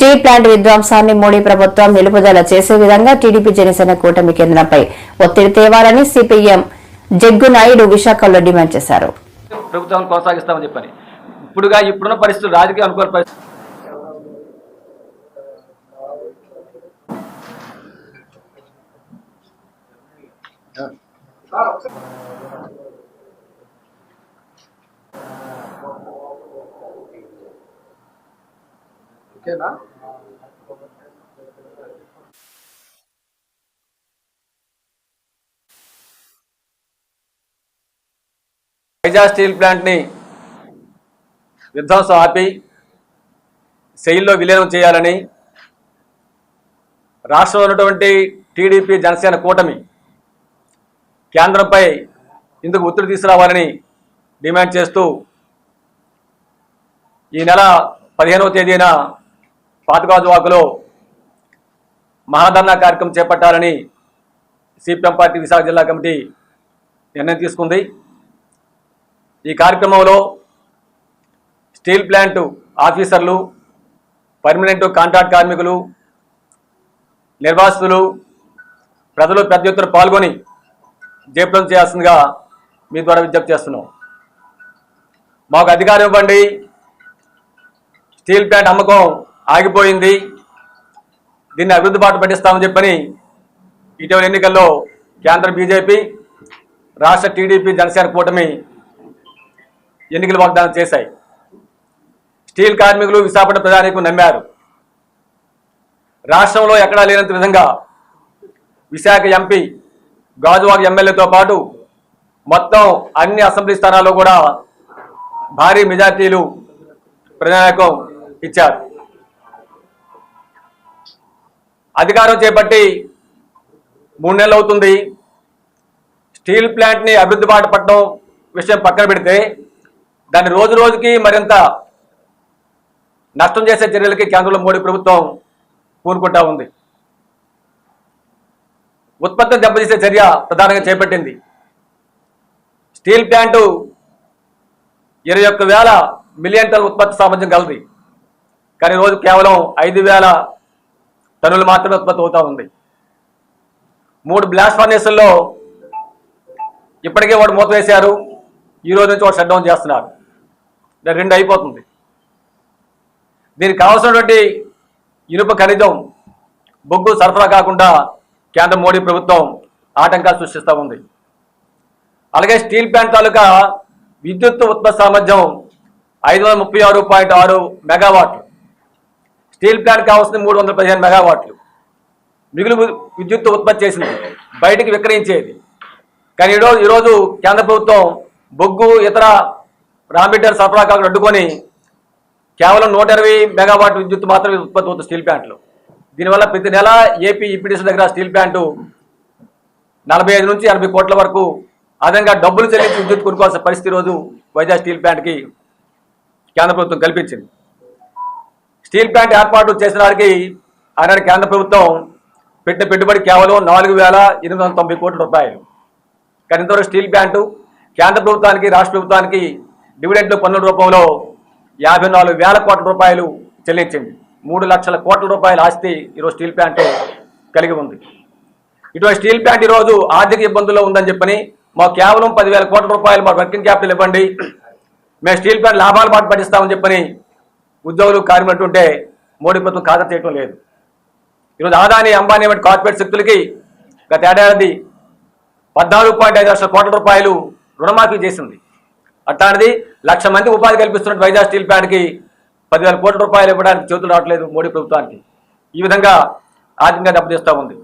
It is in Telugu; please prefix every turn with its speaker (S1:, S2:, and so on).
S1: స్టీల్ ప్లాంట్ విధ్వంసాన్ని మోడీ ప్రభుత్వం నిలుపుదల చేసే విధంగా టీడీపీ జనసేన కూటమి కేంద్రంపై ఒత్తిడి తేవాలని సిపిఎం జగ్గు నాయుడు విశాఖలో డిమాండ్ చేశారు.
S2: ప్రభుత్వాన్ని కొనసాగిస్తామని చెప్పని. ఇప్పుడుగా ఇప్పుడున్న పరిస్థితులు రాజకీయ అనుకూల పరిస్థితి. ఓకేనా? వైజాగ్ స్టీల్ ప్లాంట్ని విధ్వంసం ఆపి శైలిలో విలీనం చేయాలని రాష్ట్రంలో ఉన్నటువంటి టీడీపీ జనసేన కూటమి కేంద్రంపై ఇందుకు ఒత్తిడి తీసుకురావాలని డిమాండ్ చేస్తూ ఈ నెల పదిహేనవ తేదీన పాతగాజువాకలో మహాధర్నా కార్యక్రమం చేపట్టాలని సిపిఎం పార్టీ విశాఖ జిల్లా కమిటీ నిర్ణయం తీసుకుంది. ఈ కార్యక్రమంలో స్టీల్ ప్లాంట్ ఆఫీసర్లు పర్మనెంట్ కాంట్రాక్ట్ కార్మికులు నిర్వాసితులు ప్రజలు పెద్ద ఎత్తున పాల్గొని జయప్రదం చేయాల్సిందిగా మీ ద్వారా విజ్ఞప్తి చేస్తున్నాం. మాకు అధికారం ఇవ్వండి. స్టీల్ ప్లాంట్ అమ్మకం ఆగిపోయింది. దీన్ని అభివృద్ధి బాట పట్టిస్తామని చెప్పని ఇటీవల ఎన్నికల్లో కేంద్ర బీజేపీ రాష్ట్ర టీడీపీ జనసేన కూటమి ఎన్నికల వాగ్దానం చేశాయి. స్టీల్ కార్మికులు విశాఖపట్నం ప్రజానీకం నమ్మారు. రాష్ట్రంలో ఎక్కడా లేనంత విధంగా విశాఖ ఎంపీ గాజువాక ఎమ్మెల్యేతో పాటు మొత్తం అన్ని అసెంబ్లీ స్థానాల్లో కూడా భారీ మెజార్టీలు ప్రజానాయకం ఇచ్చారు. అధికారం చేపట్టి మూడు నెలలు అవుతుంది. స్టీల్ ప్లాంట్ని అభివృద్ధి బాట పట్టడం విషయం పక్కన పెడితే దాన్ని రోజు రోజుకి మరింత నష్టం చేసే చర్యలకి కేంద్రంలో మోడీ ప్రభుత్వం పూనుకుంటా ఉంది. ఉత్పత్తిని దెబ్బతీసే చర్య ప్రధానంగా చేపట్టింది. స్టీల్ ప్లాంటు ఇరవై ఒక్క వేల మిలియన్ టన్ ఉత్పత్తి సామర్థ్యం కలది కానీ రోజు కేవలం ఐదు వేల టన్నులు మాత్రమే ఉత్పత్తి అవుతా ఉంది. మూడు బ్లాస్ట్ ఫర్నేసుల్లో ఇప్పటికే వాడు మూత వేశారు. ఈ రోజు నుంచి వాడు షట్ డౌన్ చేస్తున్నారు రెండు అయిపోతుంది. దీనికి కావాల్సినటువంటి ఇనుప ఖనిజం బొగ్గు సరఫరా కాకుండా కేంద్ర మోడీ ప్రభుత్వం ఆటంకాలు సృష్టిస్తూ ఉంది. అలాగే స్టీల్ ప్లాంట్ తాలూకా విద్యుత్ ఉత్పత్తి సామర్థ్యం ఐదు వందల ముప్పై ఆరు పాయింట్ ఆరు మెగావాట్లు. స్టీల్ ప్లాంట్ కావాల్సింది మూడు వందల పదిహేను మెగావాట్లు. మిగులు విద్యుత్ ఉత్పత్తి చేసింది. బయటికి విక్రయించేది. కానీ ఈరోజు ఈరోజు కేంద్ర ప్రభుత్వం బొగ్గు ఇతర రా మెటీరియల్ సరఫరా కాకుండా అడ్డుకొని కేవలం నూట ఇరవై మెగావాట్ విద్యుత్ మాత్రమే ఉత్పత్తి అవుతుంది స్టీల్ ప్లాంట్లు. దీనివల్ల ప్రతి నెల ఏపీ ఈపీడీసీ దగ్గర స్టీల్ ప్లాంటు నలభై ఐదు నుంచి ఎనభై కోట్ల వరకు అదనంగా డబ్బులు చెల్లించి విద్యుత్ కొనుక్కోవాల్సిన పరిస్థితి రోజు వైజాగ్ స్టీల్ ప్లాంట్కి కేంద్ర ప్రభుత్వం కల్పించింది. స్టీల్ ప్లాంట్ ఏర్పాటు చేసిన వారికి ఆనాడు కేంద్ర ప్రభుత్వం పెట్టిన పెట్టుబడి కేవలం నాలుగు వేల ఎనిమిది వందల తొంభై కోట్ల రూపాయలు. కానీ ఇంతవరకు స్టీల్ ప్లాంటు కేంద్ర ప్రభుత్వానికి రాష్ట్ర ప్రభుత్వానికి డివిడెంట్లు పన్నుల రూపంలో యాభై నాలుగు వేల కోట్ల రూపాయలు చెల్లించింది. మూడు లక్షల కోట్ల రూపాయల ఆస్తి ఈరోజు స్టీల్ ప్లాంట్ కలిగి ఉంది. ఇటువంటి స్టీల్ ప్లాంట్ ఈరోజు ఆర్థిక ఇబ్బందుల్లో ఉందని చెప్పని మాకు కేవలం పదివేల కోట్ల రూపాయలు మా వర్కింగ్ క్యాపిటల్ ఇవ్వండి. మేము స్టీల్ ప్లాంట్ లాభాలు పాటు పట్టిస్తామని చెప్పని ఉద్యోగులు కార్మికుంటుంటే మోడీ ప్రభుత్వం ఖాతా చేయటం లేదు. ఈరోజు ఆదాని అంబానీ వంటి కార్పొరేట్ శక్తులకి గత ఏడాది పద్నాలుగు పాయింట్ ఐదు లక్షల కోట్ల రూపాయలు రుణమాఫీ చేసింది. అట్లాంటిది లక్ష మంది ఉపాధి కల్పిస్తున్న వైజాగ్ స్టీల్ ప్లాంట్కి పదివేల కోట్ల రూపాయలు ఇవ్వడానికి చేతులు రావట్లేదు మోడీ ప్రభుత్వానికి. ఈ విధంగా ఆర్థికంగా దెబ్బతీస్తూ ఉంది.